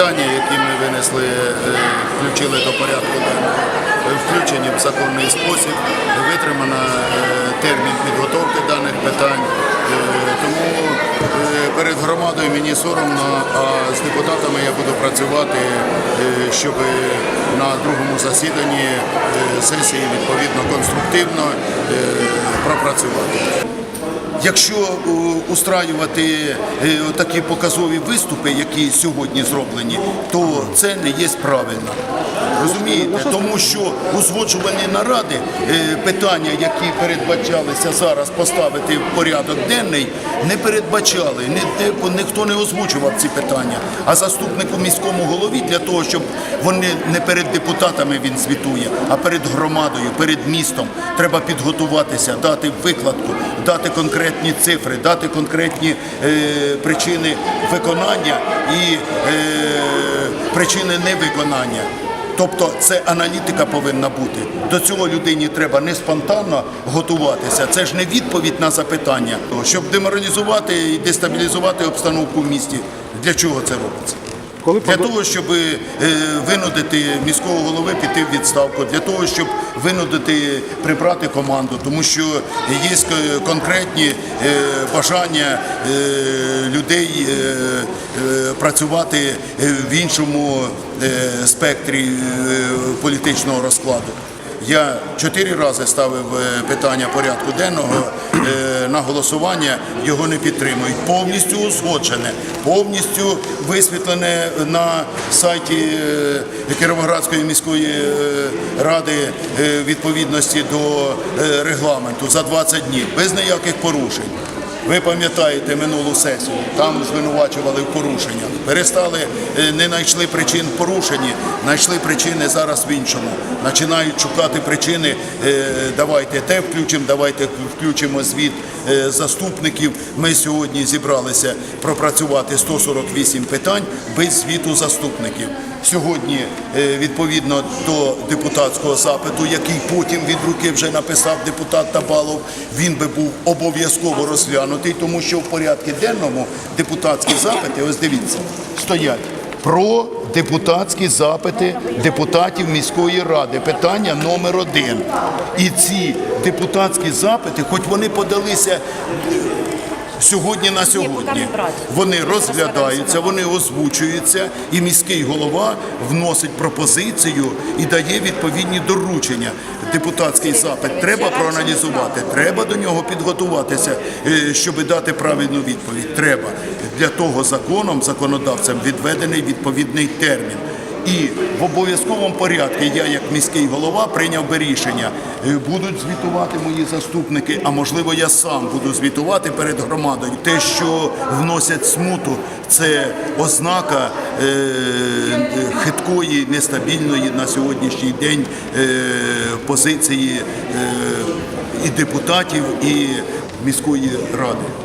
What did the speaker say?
питання, які ми винесли, е, включили до порядку денного, е, включені в законний спосіб, витримано е, термін підготовки даних питань. Тому перед громадою мені соромно, а з депутатами я буду працювати, щоб на другому засіданні сесії відповідно конструктивно пропрацювати. Якщо е, устраювати е, такі показові виступи, які сьогодні зроблені, то це не є правильно. Розумієте? Тому що узгоджувані наради, е, питання, які передбачалися зараз поставити в порядок денний, не передбачали. Ні- Ніхто не озвучував ці питання. А заступнику міському голові для того, щоб вони не перед депутатами він звітує, а перед громадою, перед містом треба підготуватися, дати викладку, дати конкретні цифри, дати конкретні е, причини виконання і е, причини невиконання. Тобто це аналітика повинна бути. До цього людині треба не спонтанно готуватися. Це ж не відповідь на запитання. Щоб деморалізувати і дестабілізувати обстановку в місті. Для чого це робиться? Коли Для того, щоб е, винудити міського голови піти в відставку, для того, щоб винудити прибрати команду, тому що є конкретні е, бажання е, людей працювати в іншому спектрі політичного розкладу. Я чотири рази ставив е, питання порядку денного е, на голосування, його не підтримують. Повністю узгоджене, повністю висвітлене на сайті е, Кіровоградської міської ради відповідності до регламенту за 20 днів, без ніяких порушень. Ви пам'ятаєте минулу сесію, там звинувачували в порушеннях. Перестали, е, не знайшли причин в порушенні, знайшли причини зараз в іншому. Починають шукати причини, е, давайте те включимо, давайте включимо звіт е, заступників. Ми сьогодні зібралися пропрацювати 148 питань без звіту заступників. Сьогодні, е, відповідно до депутатського запиту, який потім від руки вже написав депутат Табалов, він би був обов'язково розглянутий, тому що в порядку денному депутатські запити, ось дивіться, стоять про депутатські запити депутатів міської ради. Питання номер один. І ці депутатські запити, хоч вони подалися сьогодні на сьогодні. Вони розглядаються, вони озвучуються, і міський голова вносить пропозицію і дає відповідні доручення. Депутатський запит треба проаналізувати, треба до нього підготуватися, е, щоб дати правильну відповідь. Треба для того законом, законодавцем відведений відповідний термін. І в обов'язковому порядку я, як міський голова, прийняв би рішення. Е, Будуть звітувати мої заступники, а можливо, я сам буду звітувати перед громадою. Те, що вносять смуту, це ознака е, хиткої, нестабільної на сьогоднішній день е, позиції і депутатів, і міської ради.